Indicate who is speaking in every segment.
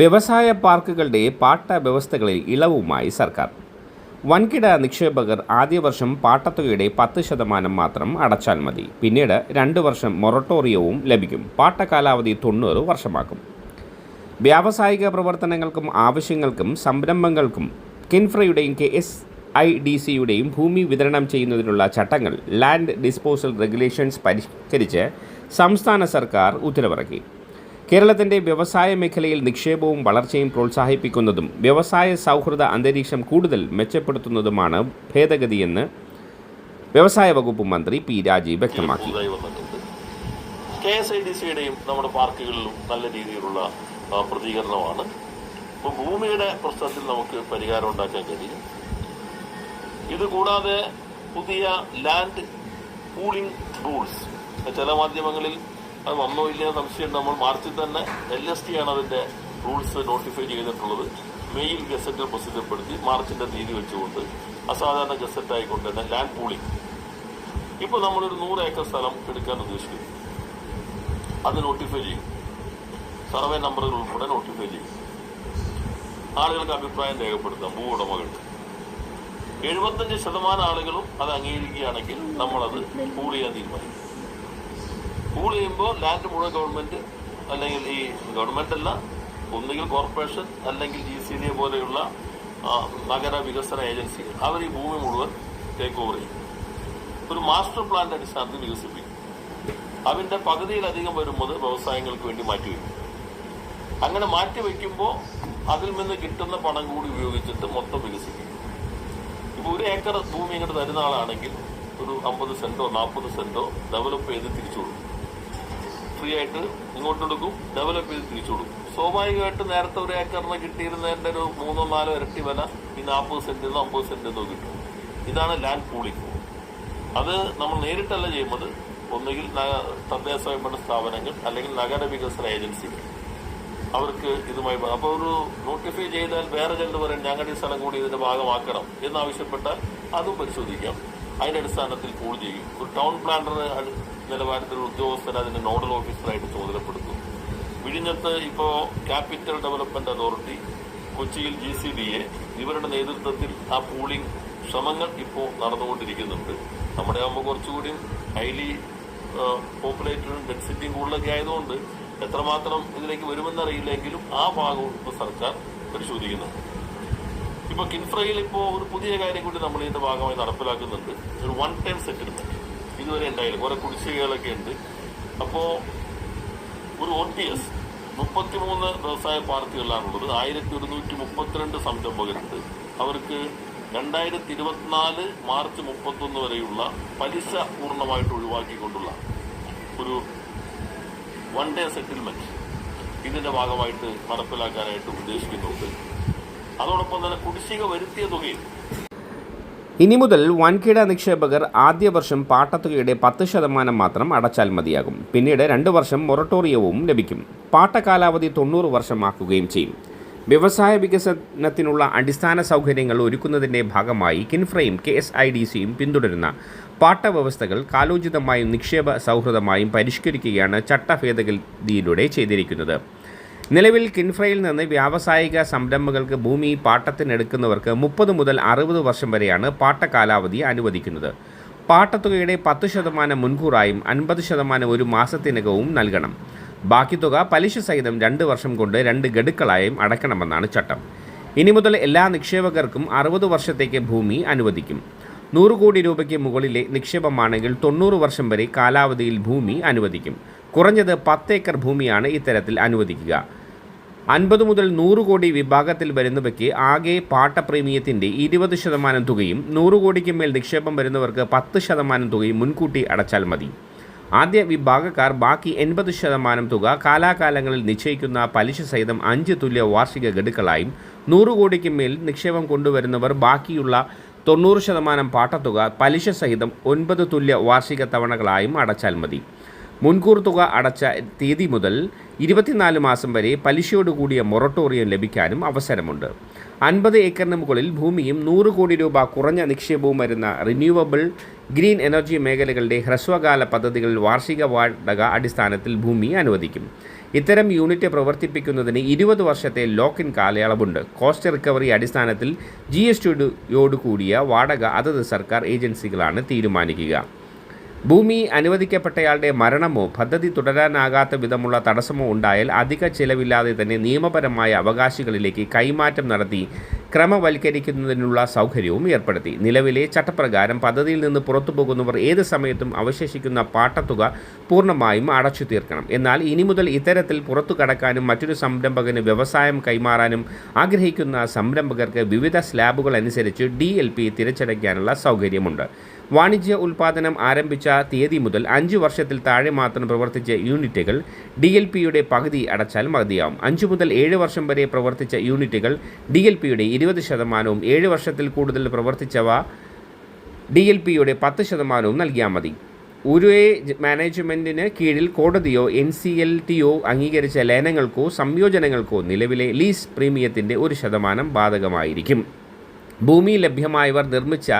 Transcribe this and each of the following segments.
Speaker 1: വ്യവസായ പാർക്കുകളുടെ പാട്ട വ്യവസ്ഥകളിൽ ഇളവുമായി സർക്കാർ. വൻകിട നിക്ഷേപകർ ആദ്യ വർഷം പാട്ടത്തുകയുടെ പത്ത് ശതമാനം മാത്രം അടച്ചാൽ മതി. പിന്നീട് രണ്ട് വർഷം മൊറട്ടോറിയവും ലഭിക്കും. പാട്ട കാലാവധി തൊണ്ണൂറ് വർഷമാക്കും. വ്യാവസായിക പ്രവർത്തനങ്ങൾക്കും ആവശ്യങ്ങൾക്കും സംരംഭങ്ങൾക്കും കിൻഫ്രയുടെയും കെ എസ് ഐ ഡി സിയുടെയും ഭൂമി വിതരണം ചെയ്യുന്നതിനുള്ള ചട്ടങ്ങൾ ലാൻഡ് ഡിസ്പോസൽ റെഗുലേഷൻസ് പരിഷ്കരിച്ച് സംസ്ഥാന സർക്കാർ ഉത്തരവിറക്കി. കേരളത്തിന്റെ വ്യവസായ മേഖലയിൽ നിക്ഷേപവും വളർച്ചയും പ്രോത്സാഹിപ്പിക്കുന്നതും വ്യവസായ സൗഹൃദ അന്തരീക്ഷം കൂടുതൽ മെച്ചപ്പെടുത്തുന്നതുമാണ് ഭേദഗതിയെന്ന് വ്യവസായ വകുപ്പ് മന്ത്രി പി രാജീവ് വ്യക്തമാക്കി.
Speaker 2: കെ എസ് ഐ ഡി സിയുടെയും നമ്മുടെ പാർക്കുകളിലും നല്ല രീതിയിലുള്ള പ്രതികരണമാണ്. ഇപ്പോൾ ഭൂമിയുടെ പ്രശ്നത്തിൽ നമുക്ക് പരിഹാരം ഉണ്ടാക്കാൻ കഴിയും. ഇത് കൂടാതെ പുതിയ ലാൻഡ് പൂളിംഗ് റൂൾസ് ചില മാധ്യമങ്ങളിൽ അത് വന്നോ ഇല്ലയോ സംശയം നമ്മൾ മാർച്ചിൽ തന്നെ എൽ എസ് ടി ആണ് അതിന്റെ റൂൾസ് നോട്ടിഫൈ ചെയ്തിട്ടുള്ളത്. മെയിൽ ഗസറ്റിൽ പ്രസിദ്ധപ്പെടുത്തി മാർച്ചിന്റെ തീയതി വെച്ചുകൊണ്ട് അസാധാരണ ഗസറ്റ് ആയിക്കൊണ്ട് തന്നെ ലാൻഡ് പൂളിംഗ് ഇപ്പൊ നമ്മളൊരു നൂറ് ഏക്കർ സ്ഥലം എടുക്കാൻ ഉദ്ദേശിക്കുന്നു. അത് നോട്ടിഫൈ ചെയ്യും. സർവേ നമ്പറുകൾ ഉൾപ്പെടെ നോട്ടിഫൈ ചെയ്യും. ആളുകൾക്ക് അഭിപ്രായം രേഖപ്പെടുത്താം. ഭൂ ഉടമകൾക്ക് എഴുപത്തഞ്ച് ശതമാനം ആളുകളും അത് അംഗീകരിക്കുകയാണെങ്കിൽ നമ്മളത് പൂൾ ചെയ്യാൻ തീരുമാനിക്കും. പൂൾ ചെയ്യുമ്പോൾ ലാൻഡ് മുഴുവൻ ഗവൺമെന്റ് അല്ലെങ്കിൽ ഈ ഗവൺമെന്റ് അല്ല ഒന്നുകിൽ കോർപ്പറേഷൻ അല്ലെങ്കിൽ ജി സി ഡി പോലെയുള്ള നഗര വികസന ഏജൻസികൾ അവർ ഈ ഭൂമി മുഴുവൻ ടേക്ക് ഓവർ ചെയ്യും. ഒരു മാസ്റ്റർ പ്ലാന്റെ അടിസ്ഥാനത്തിൽ വികസിപ്പിക്കും. അതിന്റെ പകുതിയിലധികം വരുന്നത് വ്യവസായങ്ങൾക്ക് വേണ്ടി മാറ്റിവെക്കും അങ്ങനെ മാറ്റിവെക്കുമ്പോൾ അതിൽ നിന്ന് കിട്ടുന്ന പണം കൂടി ഉപയോഗിച്ചിട്ട് മൊത്തം വികസിപ്പിക്കും ഇപ്പൊ ഒരു ഏക്കർ ഭൂമി ഇങ്ങോട്ട് തരുന്ന ആളാണെങ്കിൽ ഒരു അമ്പത് സെന്റോ നാൽപ്പത് സെന്റോ ഡെവലപ്പ് ചെയ്ത് തിരിച്ചു കൊടുക്കും. ഫ്രീ ആയിട്ട് ഇങ്ങോട്ട് കൊടുക്കും ഡെവലപ്പ് ചെയ്ത് തിരിച്ചു കൊടുക്കും. സ്വാഭാവികമായിട്ട് നേരത്തെ ഒരു ഏക്കറിന് കിട്ടിയിരുന്നതിന്റെ ഒരു മൂന്നോ നാലോ ഇരട്ടി വില ഈ നാൽപ്പത് സെന്റിന്നോ അമ്പത് സെന്റിന്നോ കിട്ടും. ഇതാണ് ലാൻഡ് പൂളിംഗ് അത് നമ്മൾ നേരിട്ടല്ല ചെയ്യുന്നത്. ഒന്നുകിൽ തദ്ദേശ സ്വയംഭരണ സ്ഥാപനങ്ങൾ അല്ലെങ്കിൽ നഗര വികസന ഏജൻസികൾ. അവർക്ക് ഇതുമായി അപ്പോൾ ഒരു നോട്ടിഫൈ ചെയ്താൽ വേറെ പറയാൻ ഞങ്ങളുടെ ഈ സ്ഥലം കൂടി ഇതിന്റെ ഭാഗമാക്കണം എന്നാവശ്യപ്പെട്ടാൽ അതും പരിശോധിക്കാം. അതിന്റെ അടിസ്ഥാനത്തിൽ കൂൾ ചെയ്യും. ഒരു ടൗൺ പ്ലാനർ നിലവാരത്തിൽ ഉദ്യോഗസ്ഥർ അതിന്റെ നോഡൽ ഓഫീസറായിട്ട് ചുമതലപ്പെടുത്തും. വിഴിഞ്ഞത്ത് ഇപ്പോ ക്യാപിറ്റൽ ഡെവലപ്മെന്റ് അതോറിറ്റി കൊച്ചിയിൽ ജി സി ഡി എ ഇവരുടെ നേതൃത്വത്തിൽ ആ പൂളിംഗ് ശ്രമങ്ങൾ ഇപ്പോൾ നടന്നുകൊണ്ടിരിക്കുന്നുണ്ട്. നമ്മുടെ ആകുമ്പോൾ കുറച്ചുകൂടി ഹൈലി പോപ്പുലേറ്റഡും ഡെൻസിറ്റിയും കൂടുതലൊക്കെ ആയതുകൊണ്ട് എത്രമാത്രം ഇതിലേക്ക് വരുമെന്നറിയില്ലെങ്കിലും ആ ഭാഗവും ഇപ്പോൾ സർക്കാർ പരിശോധിക്കുന്നുണ്ട്. ഇപ്പൊ കിൻഫ്രയിൽ ഇപ്പോൾ ഒരു പുതിയ കാര്യം കൂടി നമ്മൾ ഇതിന്റെ ഭാഗമായി നടപ്പിലാക്കുന്നുണ്ട്. ഒരു വൺ ടൈം സെറ്റിൽമെന്റ് ഇതുവരെ ഉണ്ടായില്ല. കുറെ കുടിശ്ശികകളൊക്കെ ഉണ്ട്. അപ്പോൾ ഒരു ഒ ടി എസ് മുപ്പത്തിമൂന്ന് വ്യവസായ പാർട്ടികളാണുള്ളത് ആയിരത്തി ഒരുന്നൂറ്റി മുപ്പത്തിരണ്ട് സംരംഭകരുണ്ട്. അവർക്ക് രണ്ടായിരത്തി ഇരുപത്തിനാല് മാർച്ച് മുപ്പത്തൊന്ന് വരെയുള്ള പലിശ പൂർണമായിട്ട് ഒഴിവാക്കിക്കൊണ്ടുള്ള ഒരു വൺ ഡേ സെറ്റിൽമെന്റ് ഇതിന്റെ ഭാഗമായിട്ട് നടപ്പിലാക്കാനായിട്ട് ഉദ്ദേശിക്കുന്നുണ്ട്. അതോടൊപ്പം തന്നെ കുടിശ്ശിക വരുത്തിയ തുകയും.
Speaker 1: ഇനി മുതൽ വൻകിട നിക്ഷേപകർ ആദ്യ വർഷം പാട്ടത്തുകയുടെ പത്ത് ശതമാനം മാത്രം അടച്ചാൽ മതിയാകും. പിന്നീട് രണ്ട് വർഷം മൊറട്ടോറിയവും ലഭിക്കും. പാട്ട കാലാവധി തൊണ്ണൂറ് വർഷമാക്കുകയും ചെയ്യും. വ്യവസായ വികസനത്തിനുള്ള അടിസ്ഥാന സൗകര്യങ്ങൾ ഒരുക്കുന്നതിന്റെ ഭാഗമായി കിൻഫ്രയും കെ എസ് ഐ ഡി സിയും പിന്തുടരുന്ന പാട്ട വ്യവസ്ഥകൾ കാലോചിതമായും നിക്ഷേപ സൗഹൃദമായും പരിഷ്കരിക്കുകയാണ് ചട്ട ഭേദഗതിയിലൂടെ ചെയ്തിരിക്കുന്നത്. നിലവിൽ കിൻഫ്രയിൽ നിന്ന് വ്യാവസായിക സംരംഭങ്ങൾക്ക് ഭൂമി പാട്ടത്തിനെടുക്കുന്നവർക്ക് മുപ്പത് മുതൽ അറുപത് വർഷം വരെയാണ് പാട്ട കാലാവധി അനുവദിക്കുന്നത്. പാട്ടത്തുകയുടെ പത്ത് ശതമാനം മുൻകൂറായും അൻപത് ശതമാനം ഒരു മാസത്തിനകവും നൽകണം. ബാക്കി തുക പലിശ സഹിതം രണ്ട് വർഷം കൊണ്ട് രണ്ട് ഗഡുക്കളായും അടയ്ക്കണമെന്നാണ് ചട്ടം. ഇനി മുതൽ എല്ലാ നിക്ഷേപകർക്കും അറുപത് വർഷത്തേക്ക് ഭൂമി അനുവദിക്കും. നൂറ് കോടി രൂപയ്ക്ക് മുകളിലെ നിക്ഷേപമാണെങ്കിൽ തൊണ്ണൂറ് വർഷം വരെ കാലാവധിയിൽ ഭൂമി അനുവദിക്കും. കുറഞ്ഞത് പത്ത് ഏക്കർ ഭൂമിയാണ് ഇത്തരത്തിൽ അനുവദിക്കുക. അൻപത് മുതൽ നൂറ് കോടി വിഭാഗത്തിൽ വരുന്നവയ്ക്ക് ആകെ പാട്ട പ്രീമിയത്തിന്റെ ഇരുപത് ശതമാനം തുകയും നൂറ് കോടിക്ക് മേൽ നിക്ഷേപം വരുന്നവർക്ക് പത്ത് ശതമാനം തുകയും മുൻകൂട്ടി അടച്ചാൽ മതി. ആദ്യ വിഭാഗക്കാർ ബാക്കി എൺപത് ശതമാനം തുക കാലാകാലങ്ങളിൽ നിശ്ചയിക്കുന്ന പലിശ സഹിതം അഞ്ച് തുല്യ വാർഷിക ഗഡുക്കളായും നൂറ് കോടിക്ക് മേൽ നിക്ഷേപം കൊണ്ടുവരുന്നവർ ബാക്കിയുള്ള തൊണ്ണൂറ് ശതമാനം പാട്ടത്തുക പലിശ സഹിതം ഒൻപത് തുല്യ വാർഷിക തവണകളായും അടച്ചാൽ മതി. മുൻകൂർ തുക അടച്ച തീയതി മുതൽ ഇരുപത്തിനാല് മാസം വരെ പലിശയോടുകൂടിയ മൊറട്ടോറിയം ലഭിക്കാനും അവസരമുണ്ട്. അൻപത് ഏക്കറിന് മുകളിൽ ഭൂമിയും നൂറ് കോടി രൂപ കുറഞ്ഞ നിക്ഷേപവും വരുന്ന റിന്യൂവബിൾ ഗ്രീൻ എനർജി മേഖലകളുടെ ഹ്രസ്വകാല പദ്ധതികളിൽ വാർഷിക വാടക അടിസ്ഥാനത്തിൽ ഭൂമി അനുവദിക്കും. ഇത്തരം യൂണിറ്റ് പ്രവർത്തിപ്പിക്കുന്നതിന് ഇരുപത് വർഷത്തെ ലോക്ക് ഇൻ കാലയളവുണ്ട്. കോസ്റ്റ് റിക്കവറി അടിസ്ഥാനത്തിൽ ജി എസ് ടിയോടുകൂടിയ വാടക അതത് സർക്കാർ ഏജൻസികളാണ് തീരുമാനിക്കുക. ഭൂമി അനുവദിക്കപ്പെട്ടയാളുടെ മരണമോ പദ്ധതി തുടരാനാകാത്ത വിധമുള്ള തടസ്സമോ ഉണ്ടായാൽ അധിക ചിലവില്ലാതെ തന്നെ നിയമപരമായ അവകാശികളിലേക്ക് കൈമാറ്റം നടത്തി ക്രമവൽക്കരിക്കുന്നതിനുള്ള സൗകര്യവും ഏർപ്പെടുത്തി. നിലവിലെ ചട്ടപ്രകാരം പദ്ധതിയിൽ നിന്ന് പുറത്തു പോകുന്നവർ ഏത് സമയത്തും അവശേഷിക്കുന്ന പാട്ടത്തുക പൂർണമായും അടച്ചു തീർക്കണം. എന്നാൽ ഇനി മുതൽ ഇത്തരത്തിൽ പുറത്തു കടക്കാനും മറ്റൊരു സംരംഭകന് വ്യവസായം കൈമാറാനും ആഗ്രഹിക്കുന്ന സംരംഭകർക്ക് വിവിധ സ്ലാബുകൾ അനുസരിച്ച് ഡി എൽ പി തിരിച്ചടയ്ക്കാനുള്ള സൗകര്യമുണ്ട്. വാണിജ്യ ഉൽപ്പാദനം ആരംഭിച്ച തീയതി മുതൽ അഞ്ച് വർഷത്തിൽ താഴെ മാത്രം പ്രവർത്തിച്ച യൂണിറ്റുകൾ ഡി എൽ പിയുടെ പകുതി അടച്ചാൽ മതിയാവും. അഞ്ചു മുതൽ ഏഴ് വർഷം വരെ പ്രവർത്തിച്ച യൂണിറ്റുകൾ ഡി എൽ പിയുടെ ഇരുപത് ശതമാനവും ഏഴ് വർഷത്തിൽ കൂടുതൽ പ്രവർത്തിച്ചവ ഡി എൽ പിയുടെ പത്ത് ശതമാനവും നൽകിയാൽ മതി. ഉരുവെ മാനേജ്മെന്റിന് കീഴിൽ കോടതിയോ എൻ സി എൽ ടിയോ അംഗീകരിച്ച ലയനങ്ങൾക്കോ സംയോജനങ്ങൾക്കോ നിലവിലെ ലീസ് പ്രീമിയത്തിന്റെ ഒരു ശതമാനം ബാധകമായിരിക്കും. ഭൂമി ലഭ്യമായവർ നിർമ്മിച്ച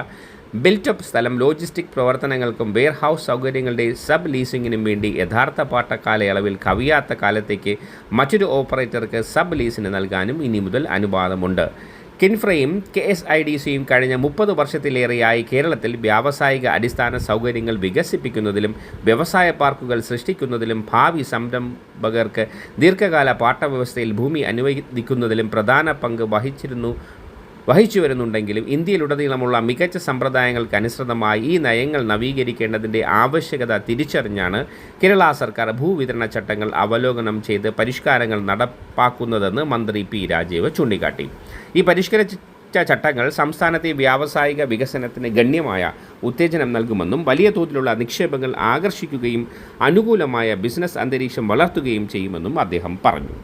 Speaker 1: ബിൽറ്റപ്പ് സ്ഥലം ലോജിസ്റ്റിക് പ്രവർത്തനങ്ങൾക്കും വെയർഹൌസ് സൗകര്യങ്ങളുടെ സബ് ലീസിങ്ങിനും വേണ്ടി യഥാർത്ഥ പാട്ട കാലയളവിൽ കവിയാത്ത കാലത്തേക്ക് മറ്റൊരു ഓപ്പറേറ്റർക്ക് സബ് ലീസിന് നൽകാനും ഇനി മുതൽ അനുവാദമുണ്ട്. കിൻഫ്രയും കെ എസ് ഐ ഡി സിയും കഴിഞ്ഞ മുപ്പത് വർഷത്തിലേറെയായി കേരളത്തിൽ വ്യാവസായിക അടിസ്ഥാന സൗകര്യങ്ങൾ വികസിപ്പിക്കുന്നതിലും വ്യവസായ പാർക്കുകൾ സൃഷ്ടിക്കുന്നതിലും ഭാവി സംരംഭകർക്ക് ദീർഘകാല പാട്ട വ്യവസ്ഥയിൽ ഭൂമി അനുവദിക്കുന്നതിലും പ്രധാന പങ്ക് വഹിച്ചിരുന്നു വഹിച്ചു വരുന്നുണ്ടെങ്കിലും ഇന്ത്യയിലുടനീളമുള്ള മികച്ച സമ്പ്രദായങ്ങൾക്ക് അനുസൃതമായി ഈ നയങ്ങൾ നവീകരിക്കേണ്ടതിന്റെ ആവശ്യകത തിരിച്ചറിഞ്ഞാണ് കേരള സർക്കാർ ഭൂവിതരണ ചട്ടങ്ങൾ അവലോകനം ചെയ്ത് പരിഷ്കാരങ്ങൾ നടപ്പാക്കുന്നതെന്ന് മന്ത്രി പി രാജീവ് ചൂണ്ടിക്കാട്ടി. ഈ പരിഷ്കരിച്ച ചട്ടങ്ങൾ സംസ്ഥാനത്തെ വ്യാവസായിക വികസനത്തിന് ഗണ്യമായ ഉത്തേജനം നൽകുമെന്നും വലിയ തോതിലുള്ള നിക്ഷേപങ്ങൾ ആകർഷിക്കുകയും അനുകൂലമായ ബിസിനസ് അന്തരീക്ഷം വളർത്തുകയും ചെയ്യുമെന്നും അദ്ദേഹം പറഞ്ഞു.